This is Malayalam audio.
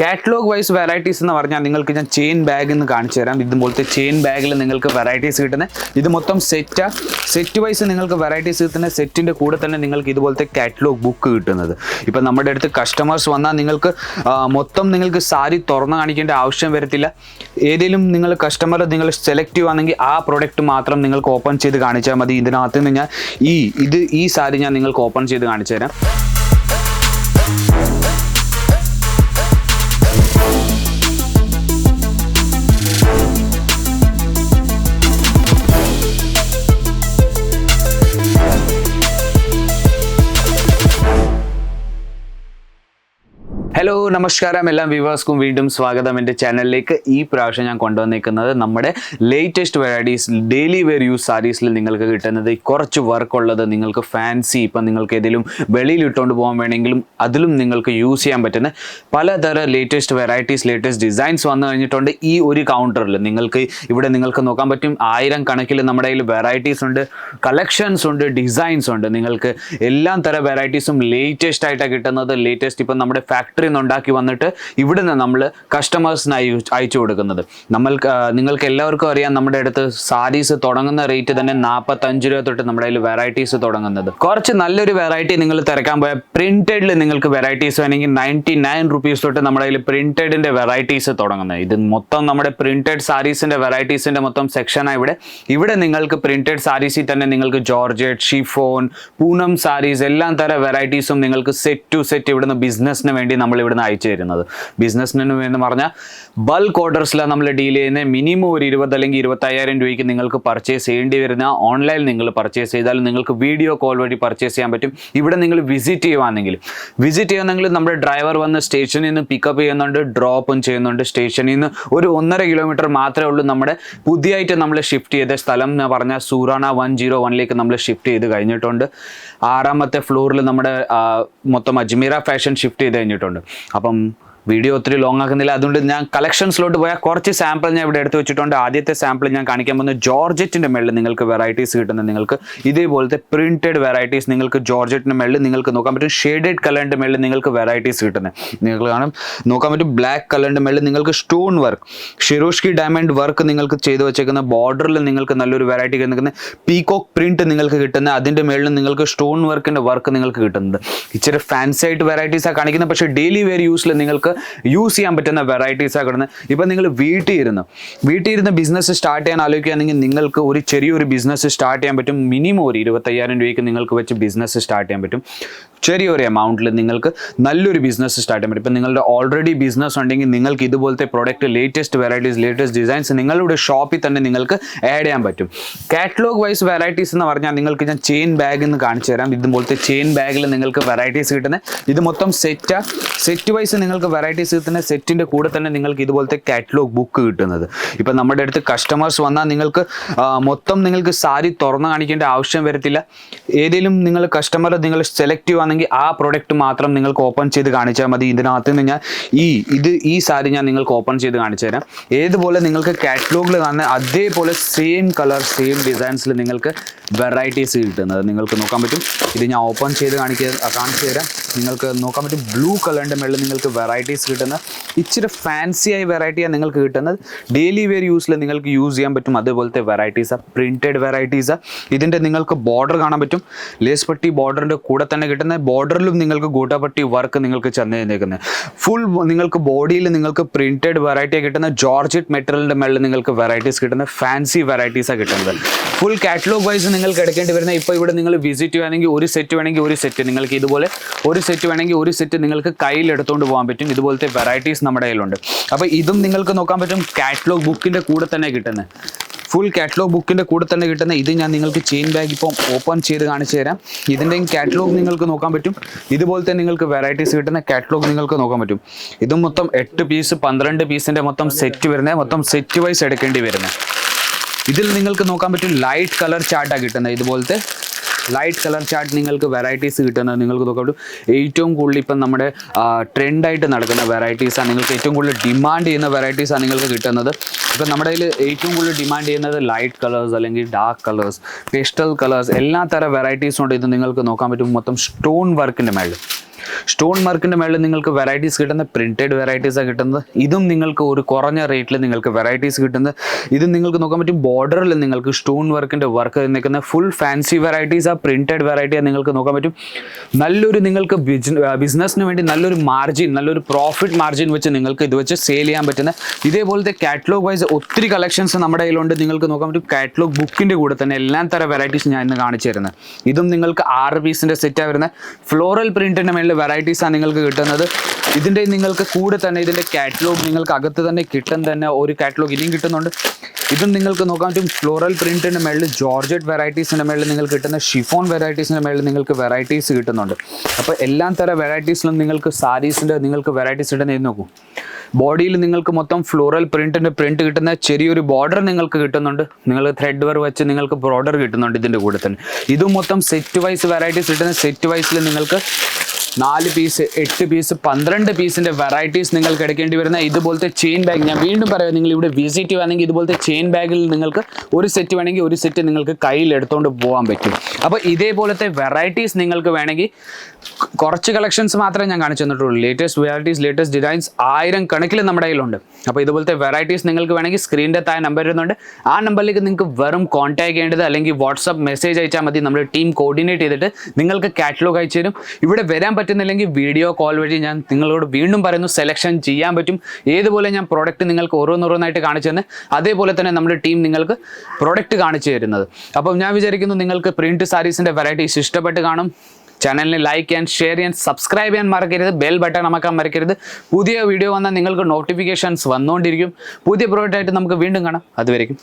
കാറ്റലോഗ് വൈസ് വെറൈറ്റീസ് എന്ന് പറഞ്ഞാൽ നിങ്ങൾക്ക് ഞാൻ ചെയിൻ ബാഗ് എന്ന് കാണിച്ചു തരാം. ഇതുപോലത്തെ ചെയിൻ ബാഗിൽ നിങ്ങൾക്ക് വെറൈറ്റീസ് കിട്ടുന്നത് ഇത് മൊത്തം സെറ്റാ സെറ്റ് വൈസ് നിങ്ങൾക്ക് വെറൈറ്റീസ് കിട്ടുന്ന. സെറ്റിന്റെ കൂടെ തന്നെ നിങ്ങൾക്ക് ഇതുപോലത്തെ കാറ്റലോഗ് ബുക്ക് കിട്ടുന്നത്. ഇപ്പം നമ്മുടെ അടുത്ത് കസ്റ്റമേഴ്സ് വന്നാൽ നിങ്ങൾക്ക് മൊത്തം നിങ്ങൾക്ക് സാരി തുറന്ന് കാണിക്കേണ്ട ആവശ്യം വരത്തില്ല. ഏതെങ്കിലും നിങ്ങൾ കസ്റ്റമർ നിങ്ങൾ സെലക്ട് ചെയ്യുവാണെങ്കിൽ ആ പ്രൊഡക്റ്റ് മാത്രം നിങ്ങൾക്ക് ഓപ്പൺ ചെയ്ത് കാണിച്ചാൽ മതി. ഇതിനകത്ത് നിന്ന് ഞാൻ ഈ ഇത് ഈ സാരി ഞാൻ നിങ്ങൾക്ക് ഓപ്പൺ ചെയ്ത് കാണിച്ചു തരാം. ഹലോ നമസ്കാരം. എല്ലാ വ്യൂവേഴ്സ്ക്കും വീണ്ടും സ്വാഗതം. എന്റെ ചാനലിലേക്ക് ഈ പ്രാവശ്യം ഞാൻ കൊണ്ടുവന്നിരിക്കുന്നത് നമ്മുടെ latest varieties daily wear use സാരീസിൽ നിങ്ങൾക്ക് കിട്ടുന്നത്. കുറച്ച് വർക്കുള്ളത് നിങ്ങൾക്ക് ഫാൻസി ഇപ്പം നിങ്ങൾക്ക് ഏതെങ്കിലും വെളിയിൽ ഇട്ടുകൊണ്ട് പോകാൻ വേണമെങ്കിലും അതിലും നിങ്ങൾക്ക് യൂസ് ചെയ്യാൻ പറ്റുന്ന പലതരം ലേറ്റസ്റ്റ് വെറൈറ്റീസ് ലേറ്റസ്റ്റ് ഡിസൈൻസ് വന്നു കഴിഞ്ഞിട്ടുണ്ട് ഈ ഒരു കൗണ്ടറിൽ നിങ്ങൾക്ക് ഇവിടെ നിങ്ങൾക്ക് നോക്കാൻ പറ്റും ആയിരം കണക്കിൽ നമ്മുടെ കയ്യിൽ വെറൈറ്റീസ് ഉണ്ട് കളക്ഷൻസ് ഉണ്ട് ഡിസൈൻസ് ഉണ്ട്. നിങ്ങൾക്ക് എല്ലാം തരം വെറൈറ്റീസും ലേറ്റസ്റ്റ് ആയിട്ടാണ് കിട്ടുന്നത്. ലേറ്റസ്റ്റ് ഇപ്പം നമ്മുടെ ഫാക്ടറിയിൽ നിന്ന് ഉണ്ടാക്കി വന്നിട്ട് ഇവിടെ നിന്ന് നമ്മൾ കസ്റ്റമേഴ്സിന് അയച്ചു കൊടുക്കുന്നത്. നമ്മൾ നിങ്ങൾക്ക് എല്ലാവർക്കും അറിയാം നമ്മുടെ അടുത്ത് സാരീസ് തുടങ്ങുന്ന റേറ്റ് തന്നെ നാൽപ്പത്തഞ്ച് രൂപ തൊട്ട് നമ്മുടെ കയ്യിൽ വെറൈറ്റീസ് തുടങ്ങുന്നത്. കുറച്ച് നല്ലൊരു വെറൈറ്റി നിങ്ങൾ തിരക്കാൻ പോയാൽ പ്രിന്റഡിൽ നിങ്ങൾക്ക് വെറൈറ്റീസ് വേണമെങ്കിൽ നയന്റി നയൻ റുപ്പീസ് തൊട്ട് നമ്മുടെ കയ്യിൽ പ്രിന്റഡിന്റെ വെറൈറ്റീസ് തുടങ്ങുന്നത്. ഇത് മൊത്തം നമ്മുടെ പ്രിന്റഡ് സാരീസിന്റെ വെറൈറ്റീസിന്റെ മൊത്തം സെക്ഷനാണ് ഇവിടെ. ഇവിടെ നിങ്ങൾക്ക് പ്രിന്റഡ് സാരീസിൽ തന്നെ നിങ്ങൾക്ക് ജോർജറ്റ് ഷിഫോൺ പൂനം സാരീസ് എല്ലാം തരം വെറൈറ്റീസും നിങ്ങൾക്ക് സെറ്റ് ടു സെറ്റ് ഇവിടുന്ന് ബിസിനസ്സിന് വേണ്ടി നമ്മൾ ഇവിടുന്ന് അയച്ചു തരുന്നത്. ബിസിനസ്സിന് എന്ന് പറഞ്ഞാൽ ബൾക്ക് ഓർഡേഴ്സിലാണ് നമ്മൾ ഡീൽ ചെയ്യുന്നത് മിനിമം ഒരു ഇരുപത് അല്ലെങ്കിൽ ഇരുപത്തയ്യായിരം രൂപയ്ക്ക് നിങ്ങൾക്ക് പർച്ചേസ് ചെയ്യേണ്ടി വരുന്ന ഓൺലൈൻ നിങ്ങൾ പർച്ചേസ് ചെയ്താൽ നിങ്ങൾക്ക് വീഡിയോ കോൾ വഴി പർച്ചേസ് ചെയ്യാൻ പറ്റും. ഇവിടെ നിങ്ങൾ വിസിറ്റ് ചെയ്യുവാണെങ്കിൽ. വിസിറ്റ് ചെയ്യുന്നെങ്കിൽ നമ്മുടെ ഡ്രൈവർ വന്ന് സ്റ്റേഷനിൽ നിന്ന് പിക്കപ്പ് ചെയ്യുന്നുണ്ട് ഡ്രോപ്പും ചെയ്യുന്നുണ്ട്. സ്റ്റേഷനിൽ നിന്ന് ഒരു ഒന്നര കിലോമീറ്റർ മാത്രമേ ഉള്ളൂ നമ്മുടെ പുതിയതായിട്ട് നമ്മൾ ഷിഫ്റ്റ് ചെയ്ത സ്ഥലം എന്ന് പറഞ്ഞാൽ സൂറാണ വൺ ജീറോ വണ്ണിലേക്ക് നമ്മൾ ഷിഫ്റ്റ് ചെയ്ത് കഴിഞ്ഞിട്ടുണ്ട്. ആറാമത്തെ ഫ്ലോറിൽ നമ്മുടെ മൊത്തം അജ്മീറ ഫാഷൻ ഷിഫ്റ്റ് ചെയ്ത് കഴിഞ്ഞിട്ടുണ്ട്. അപ്പം വീഡിയോ ഒത്തിരി ലോങ് ആക്കുന്നില്ല. അതുകൊണ്ട് ഞാൻ കളക്ഷൻസിലോട്ട് പോയാൽ കുറച്ച് സാമ്പിൾ ഞാൻ ഇവിടെ എടുത്ത് വെച്ചിട്ടുണ്ട്. ആദ്യത്തെ സാമ്പിൾ ഞാൻ കാണിക്കാൻ പോകുന്നത് ജോർജറ്റിന്റെ മേളിൽ നിങ്ങൾക്ക് വെറൈറ്റീസ് കിട്ടുന്ന നിങ്ങൾക്ക് ഇതേപോലത്തെ പ്രിന്റഡ് വെറൈറ്റീസ് നിങ്ങൾക്ക് ജോർജറ്റിന്റെ മേളിൽ നിങ്ങൾക്ക് നോക്കാൻ പറ്റും. ഷെയ്ഡഡ് കളറിന്റെ മേളിൽ നിങ്ങൾക്ക് വെറൈറ്റീസ് കിട്ടുന്നത് നിങ്ങൾ കാണും. നോക്കാൻ പറ്റും ബ്ലാക്ക് കളറിന്റെ മേളിൽ നിങ്ങൾക്ക് സ്റ്റോൺ വർക്ക് ഷിറോഷ്കി ഡയമണ്ട് വർക്ക് നിങ്ങൾക്ക് ചെയ്തു വെച്ചേക്കുന്ന ബോർഡറിൽ നിങ്ങൾക്ക് നല്ലൊരു വെറൈറ്റി നിൽക്കുന്ന പീകോക്ക് പ്രിന്റ് നിങ്ങൾക്ക് കിട്ടുന്ന. അതിന്റെ മേളിൽ നിങ്ങൾക്ക് സ്റ്റോൺ വർക്കിന്റെ വർക്ക് നിങ്ങൾക്ക് കിട്ടുന്നത്. ഇച്ചിരി ഫാൻസി ആയിട്ട് വെറൈറ്റീസാണ് കാണിക്കുന്നത്. പക്ഷേ ഡെയിലി വെയർ യൂസിൽ നിങ്ങൾക്ക് യൂസ് ചെയ്യാൻ പറ്റുന്ന വെറൈറ്റീസാണ് കിടന്നത് ഇപ്പം നിങ്ങൾ വീട്ടിൽ ഇരുന്ന് വീട്ടിൽ ഇരുന്ന് ബിസിനസ് സ്റ്റാർട്ട് ചെയ്യാൻ ആലോചിക്കുകയാണെങ്കിൽ നിങ്ങൾക്ക് ഒരു ചെറിയൊരു ബിസിനസ് സ്റ്റാർട്ട് ചെയ്യാൻ പറ്റും. മിനിമം ഒരു ഇരുപത്തയ്യായിരം രൂപയ്ക്ക് നിങ്ങൾക്ക് വെച്ച് ബിസിനസ് സ്റ്റാർട്ട് ചെയ്യാൻ പറ്റും. ചെറിയൊരു എമൗണ്ടിൽ നിങ്ങൾക്ക് നല്ലൊരു ബിസിനസ് സ്റ്റാർട്ട് ചെയ്യാൻ പറ്റും. ഇപ്പം നിങ്ങളുടെ ഓൾറെഡി ബിസിനസ് ഉണ്ടെങ്കിൽ നിങ്ങൾക്ക് ഇതുപോലത്തെ product latest varieties latest designs നിങ്ങളുടെ ഷോപ്പിൽ തന്നെ നിങ്ങൾക്ക് ആഡ് ചെയ്യാൻ പറ്റും. കാറ്റലോഗ് വൈസ് വെറൈറ്റീസ് എന്ന് പറഞ്ഞാൽ നിങ്ങൾക്ക് ഞാൻ ചെയിൻ ബാഗ് എന്ന് കാണിച്ചു തരാം. ഇതുപോലത്തെ ചെയിൻ ബാഗിൽ നിങ്ങൾക്ക് വെറൈറ്റീസ് കിട്ടുന്നത് ഇത് മൊത്തം സെറ്റാ സെറ്റ് വൈസ് നിങ്ങൾക്ക് വെറൈറ്റീസ് തന്നെ സെറ്റിന്റെ കൂടെ തന്നെ നിങ്ങൾക്ക് ഇതുപോലത്തെ കാറ്റലോഗ് ബുക്ക് കിട്ടുന്നത്. ഇപ്പം നമ്മുടെ അടുത്ത് കസ്റ്റമേഴ്സ് വന്നാൽ നിങ്ങൾക്ക് മൊത്തം നിങ്ങൾക്ക് സാരി തുറന്ന് കാണിക്കേണ്ട ആവശ്യം വരത്തില്ല. ഏതെങ്കിലും നിങ്ങൾ കസ്റ്റമർ നിങ്ങൾ സെലക്ട് ചെയ്യുവാണെങ്കിൽ ആ പ്രൊഡക്റ്റ് മാത്രം നിങ്ങൾക്ക് ഓപ്പൺ ചെയ്ത് കാണിച്ചാൽ മതി. ഇതിനകത്ത് നിന്ന് ഞാൻ ഈ ഇത് ഈ സാരി ഞാൻ നിങ്ങൾക്ക് ഓപ്പൺ ചെയ്ത് കാണിച്ചു തരാം ഏതുപോലെ നിങ്ങൾക്ക് കാറ്റലോഗിൽ കാണുന്ന അതേപോലെ സെയിം കളർ സെയിം ഡിസൈൻസിൽ നിങ്ങൾക്ക് വെറൈറ്റീസ് കിട്ടുന്നത്. നിങ്ങൾക്ക് നോക്കാൻ പറ്റും. ഇത് ഞാൻ ഓപ്പൺ ചെയ്ത് കാണിക്കുക കാണിച്ചു തരാം നിങ്ങൾക്ക് നോക്കാൻ പറ്റും. ബ്ലൂ കളറിന്റെ മേളിൽ നിങ്ങൾക്ക് വെറൈറ്റീസ് കിട്ടുന്ന ഇച്ചിരി ഫാൻസി ആയ വെറൈറ്റിയാണ് നിങ്ങൾക്ക് കിട്ടുന്നത്. ഡെയിലി വെയർ യൂസിൽ നിങ്ങൾക്ക് യൂസ് ചെയ്യാൻ പറ്റും അതുപോലത്തെ വെറൈറ്റീസാണ് പ്രിന്റഡ് വെറൈറ്റീസാണ് ഇതിന്റെ നിങ്ങൾക്ക് ബോർഡർ കാണാൻ പറ്റും. ലേസ് പട്ടി ബോർഡറിന്റെ കൂടെ തന്നെ കിട്ടുന്ന ബോർഡറിലും നിങ്ങൾക്ക് ഗൂട്ടപ്പട്ടി വർക്ക് നിങ്ങൾക്ക് ചെന്ന് നിൽക്കുന്നത് ഫുൾ നിങ്ങൾക്ക് ബോഡിയിൽ നിങ്ങൾക്ക് പ്രിന്റഡ് വെറൈറ്റിയാണ് കിട്ടുന്ന ജോർജറ്റ് മെറ്റീരിയലിന്റെ മേളിൽ നിങ്ങൾക്ക് വെറൈറ്റീസ് കിട്ടുന്ന ഫാൻസി വെറൈറ്റീസാണ് കിട്ടുന്നത്. ഫുൾ കാറ്റലോഗ് വൈസ് നിങ്ങൾക്ക് എടുക്കേണ്ടി വരുന്ന ഇപ്പോൾ ഇവിടെ നിങ്ങൾ വിസിറ്റ് ചെയ്യുകയാണെങ്കിൽ ഒരു സെറ്റ് വേണമെങ്കിൽ ഒരു സെറ്റ് നിങ്ങൾക്ക് ഇതുപോലെ ഒരു സെറ്റ് വേണമെങ്കിൽ ഒരു സെറ്റ് നിങ്ങൾക്ക് കയ്യിൽ എടുത്തുകൊണ്ട് പോകാൻ പറ്റും. ഇതുപോലത്തെ വെറൈറ്റീസ് നമ്മുടെ കയ്യിലുണ്ട്. അപ്പോൾ ഇതും നിങ്ങൾക്ക് നോക്കാൻ പറ്റും കാറ്റലോഗ് ബുക്കിന്റെ കൂടെ തന്നെ കിട്ടുന്നത് ഫുൾ കാറ്റലോഗ് ബുക്കിന്റെ കൂടെ തന്നെ കിട്ടുന്ന. ഇത് ഞാൻ നിങ്ങൾക്ക് ചെയിൻ ബാഗ് ഇപ്പം ഓപ്പൺ ചെയ്ത് കാണിച്ചു തരാം. ഇതിന്റെയും കാറ്റലോഗ് നിങ്ങൾക്ക് നോക്കാൻ പറ്റും. ഇതുപോലത്തെ നിങ്ങൾക്ക് വെറൈറ്റീസ് കിട്ടുന്ന കാറ്റലോഗ് നിങ്ങൾക്ക് നോക്കാൻ പറ്റും. ഇതും മൊത്തം എട്ട് പീസ് പന്ത്രണ്ട് പീസിന്റെ മൊത്തം സെറ്റ് വരുന്നത് മൊത്തം സെറ്റ് വൈസ് എടുക്കേണ്ടി വരുന്നത് ഇതിൽ നിങ്ങൾക്ക് നോക്കാൻ പറ്റും ലൈറ്റ് കളർ ചാർട്ടാണ് കിട്ടുന്നത് ഇതുപോലത്തെ. ലൈറ്റ് കളർ ചാർട്ട് നിങ്ങൾക്ക് വെറൈറ്റീസ് കിട്ടുന്നത് നിങ്ങൾക്ക് പറ്റും ഏറ്റവും കൂടുതൽ ഇപ്പം നമ്മുടെ ട്രെൻഡായിട്ട് നടക്കുന്ന വെറൈറ്റീസാണ് നിങ്ങൾക്ക് ഏറ്റവും കൂടുതൽ ഡിമാൻഡ് ചെയ്യുന്ന വെറൈറ്റീസാണ് നിങ്ങൾക്ക് കിട്ടുന്നത്. ഇപ്പം നമ്മുടെ കയ്യിൽ ഏറ്റവും കൂടുതൽ ഡിമാൻഡ് ചെയ്യുന്നത് ലൈറ്റ് കളേഴ്സ് അല്ലെങ്കിൽ ഡാർക്ക് കളേഴ്സ് പേസ്റ്റൽ കളേഴ്സ് എല്ലാ തരം വെറൈറ്റീസും ഉണ്ട്. ഇത് നിങ്ങൾക്ക് നോക്കാൻ പറ്റും. മൊത്തം സ്റ്റോൺ വർക്കിന്റെ മേളിൽ. സ്റ്റോൺ മാർക്കിന്റെ മേളിൽ നിങ്ങൾക്ക് വെറൈറ്റീസ് കിട്ടുന്ന പ്രിന്റഡ് വെറൈറ്റീസാണ് കിട്ടുന്നത്. ഇതും നിങ്ങൾക്ക് ഒരു കുറഞ്ഞ റേറ്റിൽ നിങ്ങൾക്ക് വെറൈറ്റീസ് കിട്ടുന്നത്. ഇത് നിങ്ങൾക്ക് നോക്കാൻ പറ്റും ബോർഡറിൽ നിങ്ങൾക്ക് സ്റ്റോൺ വർക്കിന്റെ വർക്ക് നിൽക്കുന്ന ഫുൾ ഫാൻസി വെറൈറ്റീസ് ആ പ്രിന്റഡ് വെറൈറ്റി നിങ്ങൾക്ക് നോക്കാൻ പറ്റും. നല്ലൊരു നിങ്ങൾക്ക് ബിസിനസ്സിന് വേണ്ടി നല്ലൊരു മാർജിൻ നല്ലൊരു പ്രോഫിറ്റ് മാർജിൻ വെച്ച് നിങ്ങൾക്ക് ഇത് വെച്ച് സെയിൽ ചെയ്യാൻ പറ്റുന്ന ഇതേപോലത്തെ കാറ്റലോഗ് വൈസ് ഒത്തിരി കളക്ഷൻസ് നമ്മുടെ കയ്യിലുണ്ട്. നിങ്ങൾക്ക് നോക്കാൻ പറ്റും കാറ്റലോഗ് ബുക്കിന്റെ കൂടെ തന്നെ എല്ലാ തരം വെറൈറ്റീസ് ഞാൻ ഇന്ന് കാണിച്ചു തരുന്നത്. ഇതും നിങ്ങൾക്ക് ആറ് പീസിന്റെ സെറ്റാണ് വരുന്നത്. ഫ്ലോറൽ പ്രിന്റിന്റെ മേളിൽ വെറൈറ്റീസാണ് നിങ്ങൾക്ക് കിട്ടുന്നത്. ഇതിന്റെ നിങ്ങൾക്ക് കൂടെ തന്നെ ഇതിന്റെ കാറ്റലോഗ് നിങ്ങൾക്ക് അകത്ത് തന്നെ കിട്ടും തന്നെ ഒരു കാറ്റലോഗ് ഇനിയും കിട്ടുന്നുണ്ട്. ഇതും നിങ്ങൾക്ക് നോക്കാൻ പറ്റും. ഫ്ലോറൽ പ്രിന്റിന്റെ മേളിൽ ജോർജറ്റ് വെറൈറ്റീസിന്റെ മേളിൽ നിങ്ങൾക്ക് കിട്ടുന്ന ഷിഫോൺ വെറൈറ്റീസിന്റെ മേളിൽ നിങ്ങൾക്ക് വെറൈറ്റീസ് കിട്ടുന്നുണ്ട്. അപ്പോൾ എല്ലാ തരം വെറൈറ്റീസിലും നിങ്ങൾക്ക് സാരീസിന്റെ നിങ്ങൾക്ക് വെറൈറ്റീസ് ഉണ്ടെന്ന് നോക്കൂ. ബോഡിയിൽ നിങ്ങൾക്ക് മൊത്തം ഫ്ലോറൽ പ്രിന്റിന്റെ പ്രിന്റ് കിട്ടുന്ന ചെറിയൊരു ബോർഡർ നിങ്ങൾക്ക് കിട്ടുന്നുണ്ട്. നിങ്ങൾ ത്രെഡ് വർ വെച്ച് നിങ്ങൾക്ക് ബോർഡർ കിട്ടുന്നുണ്ട് ഇതിന്റെ കൂടെ തന്നെ. ഇതും മൊത്തം സെറ്റ് വൈസ് വെറൈറ്റീസ് കിട്ടുന്ന സെറ്റ് വൈസിൽ നിങ്ങൾക്ക് നാല് പീസ് എട്ട് പീസ് പന്ത്രണ്ട് പീസിന്റെ വെറൈറ്റീസ് നിങ്ങൾക്ക് എടുക്കേണ്ടി വരുന്ന ഇതുപോലത്തെ ചെയിൻ ബാഗ് ഞാൻ വീണ്ടും പറയാം നിങ്ങൾ ഇവിടെ വിസിറ്റ് ചെയ്യുകയാണെങ്കിൽ ഇതുപോലത്തെ ചെയിൻ ബാഗിൽ നിങ്ങൾക്ക് ഒരു സെറ്റ് വേണമെങ്കിൽ ഒരു സെറ്റ് നിങ്ങൾക്ക് കയ്യിൽ എടുത്തുകൊണ്ട് പോകാൻ പറ്റും. അപ്പോൾ ഇതേപോലത്തെ വെറൈറ്റീസ് നിങ്ങൾക്ക് വേണമെങ്കിൽ കുറച്ച് കളക്ഷൻസ് മാത്രമേ ഞാൻ കാണിച്ചു തന്നിട്ടുള്ളൂ. ലേറ്റസ്റ്റ് വെറൈറ്റീസ് ലേറ്റസ്റ്റ് ഡിസൈൻസ് ആയിരം കണക്കിൽ നമ്മുടെ കയ്യിലുണ്ട്. അപ്പോൾ ഇതുപോലത്തെ വെറൈറ്റീസ് നിങ്ങൾക്ക് വേണമെങ്കിൽ സ്ക്രീനിന്റെ താഴെ നമ്പർ വരുന്നുണ്ട് ആ നമ്പറിലേക്ക് നിങ്ങൾക്ക് വെറും കോൺടാക്ട് ചെയ്യേണ്ടത് അല്ലെങ്കിൽ വാട്സപ്പ് മെസ്സേജ് അയച്ചാൽ മതി. നമ്മുടെ ടീം കോർഡിനേറ്റ് ചെയ്തിട്ട് നിങ്ങൾക്ക് കാറ്റലോഗ് അയച്ചു തരും. ഇവിടെ വരാൻ പറ്റുന്നില്ലെങ്കിൽ വീഡിയോ കോൾ വഴി ഞാൻ നിങ്ങളോട് വീണ്ടും പറയുന്നു സെലക്ഷൻ ചെയ്യാൻ പറ്റും. ഏതുപോലെ ഞാൻ പ്രോഡക്റ്റ് നിങ്ങൾക്ക് ഓരോന്നോരോന്നായിട്ട് കാണിച്ചു തന്നെ അതേപോലെ തന്നെ നമ്മുടെ ടീം നിങ്ങൾക്ക് പ്രോഡക്റ്റ് കാണിച്ചു തരുന്നത്. അപ്പം ഞാൻ വിചാരിക്കുന്നു നിങ്ങൾക്ക് പ്രിന്റ് സാരീസിന്റെ വെറൈറ്റീസ് ഇഷ്ടപ്പെട്ട് കാണും. ചാനലിനെ ലൈക്ക് ചെയ്യാൻ ഷെയർ ചെയ്യാൻ സബ്സ്ക്രൈബ് ചെയ്യാൻ മറക്കരുത്. ബെൽ ബട്ടൺ അമക്കാൻ മറക്കരുത്. പുതിയ വീഡിയോ വന്നാൽ നിങ്ങൾക്ക് നോട്ടിഫിക്കേഷൻസ് വന്നുകൊണ്ടിരിക്കും. പുതിയ പ്രോഡക്റ്റായിട്ട് നമുക്ക് വീണ്ടും കാണാം. അതുവരെയും